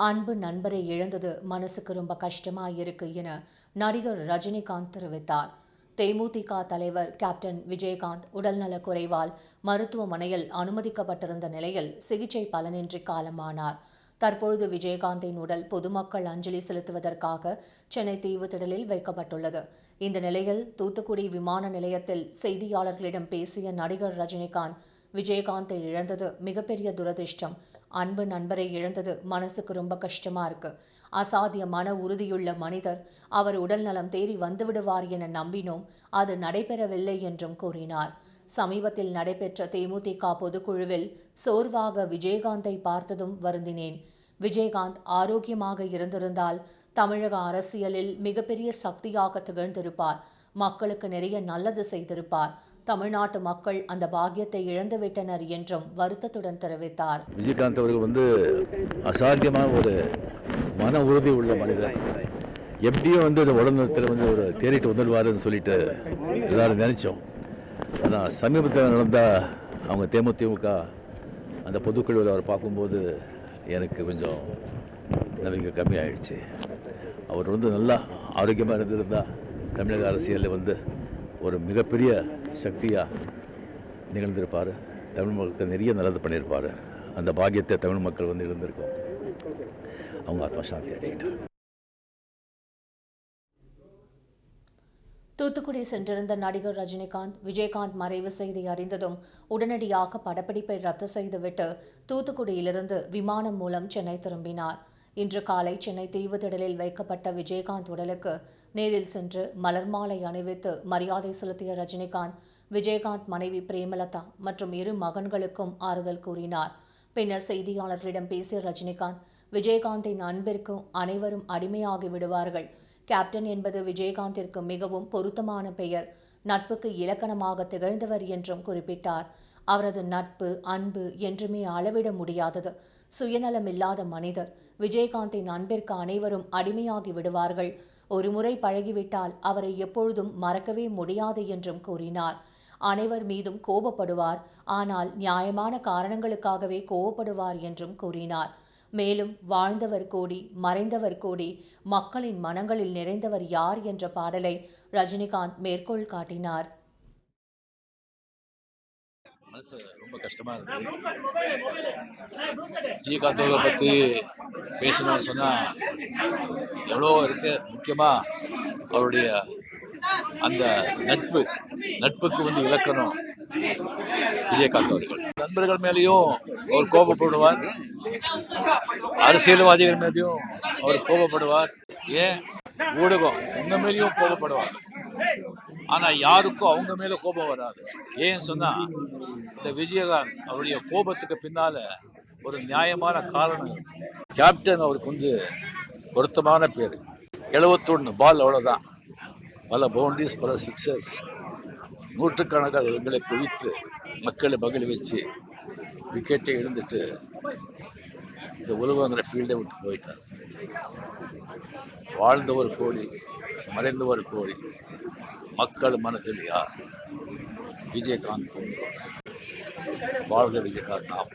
அன்பு நண்பரை இழந்தது மனசுக்கு ரொம்ப கஷ்டமா இருக்கு என நடிகர் ரஜினிகாந்த் தெரிவித்தார். தேமுதிக தலைவர் கேப்டன் விஜயகாந்த் உடல்நலக் குறைவால் மருத்துவமனையில் அனுமதிக்கப்பட்டிருந்த நிலையில் சிகிச்சை பலனின்றி காலமானார். தற்பொழுது விஜயகாந்தின் உடல் பொதுமக்கள் அஞ்சலி செலுத்துவதற்காக சென்னை தீவுத்திடலில் வைக்கப்பட்டுள்ளது. இந்த நிலையில் தூத்துக்குடி விமான நிலையத்தில் செய்தியாளர்களிடம் பேசிய நடிகர் ரஜினிகாந்த் விஜயகாந்தை இழந்தது மிகப்பெரிய துரதிர்ஷ்டம். அன்பு நண்பரை இழந்தது மனசுக்கு ரொம்ப கஷ்டமா இருக்கு. அசாத்திய மன உறுதியுள்ள மனிதர் அவர் உடல் நலம் தேறி வந்துவிடுவார் என நம்பினோம் அது நடைபெறவில்லை என்றும் கூறினார். சமீபத்தில் நடைபெற்ற தேமுதிக பொதுக்குழுவில் சோர்வாக விஜயகாந்தை பார்த்ததும் வருந்தினேன். விஜயகாந்த் ஆரோக்கியமாக இருந்திருந்தால் தமிழக அரசியலில் மிகப்பெரிய சக்தியாக திகழ்ந்திருப்பார். மக்களுக்கு நிறைய நல்லது செய்திருப்பார். தமிழ்நாட்டு மக்கள் அந்த பாக்கியத்தை இழந்துவிட்டனர் என்றும் வருத்தத்துடன் தெரிவித்தார். விஜயகாந்த் அவர்கள் வந்து அசாத்தியமான ஒரு மன உறுதி உள்ள மனிதர். எப்படியும் வந்து இந்த உடல்நலத்தில் வந்து ஒரு தேறிட்டு வந்துடுவாருன்னு சொல்லிட்டு எல்லாரும் நினைச்சோம். ஆனால் சமீபத்தில் நடந்த அவங்க தேமுதிமுக அந்த பொதுக்குழுவில் அவர் பார்க்கும்போது எனக்கு கொஞ்சம் நம்பிக்கை கம்மியாயிடுச்சு. அவர் வந்து நல்லா ஆரோக்கியமாக இருந்திருந்தால் தமிழக அரசியலில் வந்து ஒரு மிகப்பெரிய சக்தியாக நிகழ்ந்திருப்பார். தமிழ் மக்களுக்கு நிறைய நல்லது பண்ணியிருப்பார் அந்த பாக்கியத்தை தமிழ் மக்கள் வந்து இருந்திருக்கோம் அவங்க ஆத்மசாந்தி அடையிட்டார் தூத்துக்குடி சென்றிருந்த நடிகர் ரஜினிகாந்த் விஜயகாந்த் மறைவு செய்தி அறிந்ததும் உடனடியாக படப்பிடிப்பை ரத்து செய்துவிட்டு தூத்துக்குடியிலிருந்து விமானம் மூலம் சென்னை திரும்பினார். இன்று காலை சென்னை தீவுத்திடலில் வைக்கப்பட்ட விஜயகாந்த் உடலுக்கு நேரில் சென்று மலர் மாலை அணிவித்து மரியாதை செலுத்திய ரஜினிகாந்த் விஜயகாந்த் மனைவி பிரேமலதா மற்றும் இரு மகன்களுக்கும் ஆறுதல் கூறினார். பின்னர் செய்தியாளர்களிடம் பேசிய ரஜினிகாந்த் விஜயகாந்தின் அன்பிற்கும் அனைவரும் அடிமையாகி விடுவார்கள். கேப்டன் என்பது விஜயகாந்திற்கு மிகவும் பொருத்தமான பெயர். நட்புக்கு இலக்கணமாக திகழ்ந்தவர் என்றும் குறிப்பிட்டார். அவரது நட்பு அன்பு என்றுமே அளவிட முடியாதது. சுயநலமில்லாத மனிதர். விஜயகாந்தின் அன்பிற்கு அனைவரும் அடிமையாகி விடுவார்கள். ஒருமுறை பழகிவிட்டால் அவரை எப்பொழுதும் மறக்கவே முடியாது என்றும் கூறினார். அனைவர் மீதும் கோபப்படுவார். ஆனால் நியாயமான காரணங்களுக்காகவே கோபப்படுவார் என்றும் கூறினார். மேலும் வாழ்ந்தவர் கோடி மறைந்தவர் கோடி மக்களின் மனங்களில் நிறைந்தவர் யார் என்ற பாடலை ரஜினிகாந்த் மேற்கோள் காட்டினார். மனசு ரொம்ப கஷ்டமா இருந்தது. விஜயகாந்த் அவர்களை பற்றி பேசணும்னு சொன்னால் எவ்வளோ இருக்கு? முக்கியமாக அவருடைய அந்த நட்பு நட்புக்கு வந்து இலக்கணம் விஜயகாந்த் அவர்கள். நண்பர்கள் மேலேயும் அவர் கோபப்படுவார். அரசியல்வாதிகள் மேலேயும் அவர் கோபப்படுவார். ஏன்? ஊடகம் உங்க மேலேயும் கோபப்படுவார் ஆனால் யாருக்கும் அவங்க மேலே கோபம் வராது. ஏன் சொன்னால் இந்த விஜயகாந்த் அவருடைய கோபத்துக்கு பின்னால் ஒரு நியாயமான காரணம் கேப்டன் அவருக்கு வந்து பொருத்தமான பேர். எழுபத்தொன்று பால் அவ்வளோதான் பல பவுண்டரிஸ் பல சிக்ஸஸ் நூற்றுக்கணக்கான எங்களை குவித்து மக்களை மகிழ்விச்சு விக்கெட்டை எழுந்துட்டு இந்த உலகங்கிற ஃபீல்டை விட்டு போயிட்டார். கோழி கோடி ஒரு கோடி மக்கள் மனதில் யார்? விஜயகாந்த். வாழ்க விஜயகாந்த். நாம்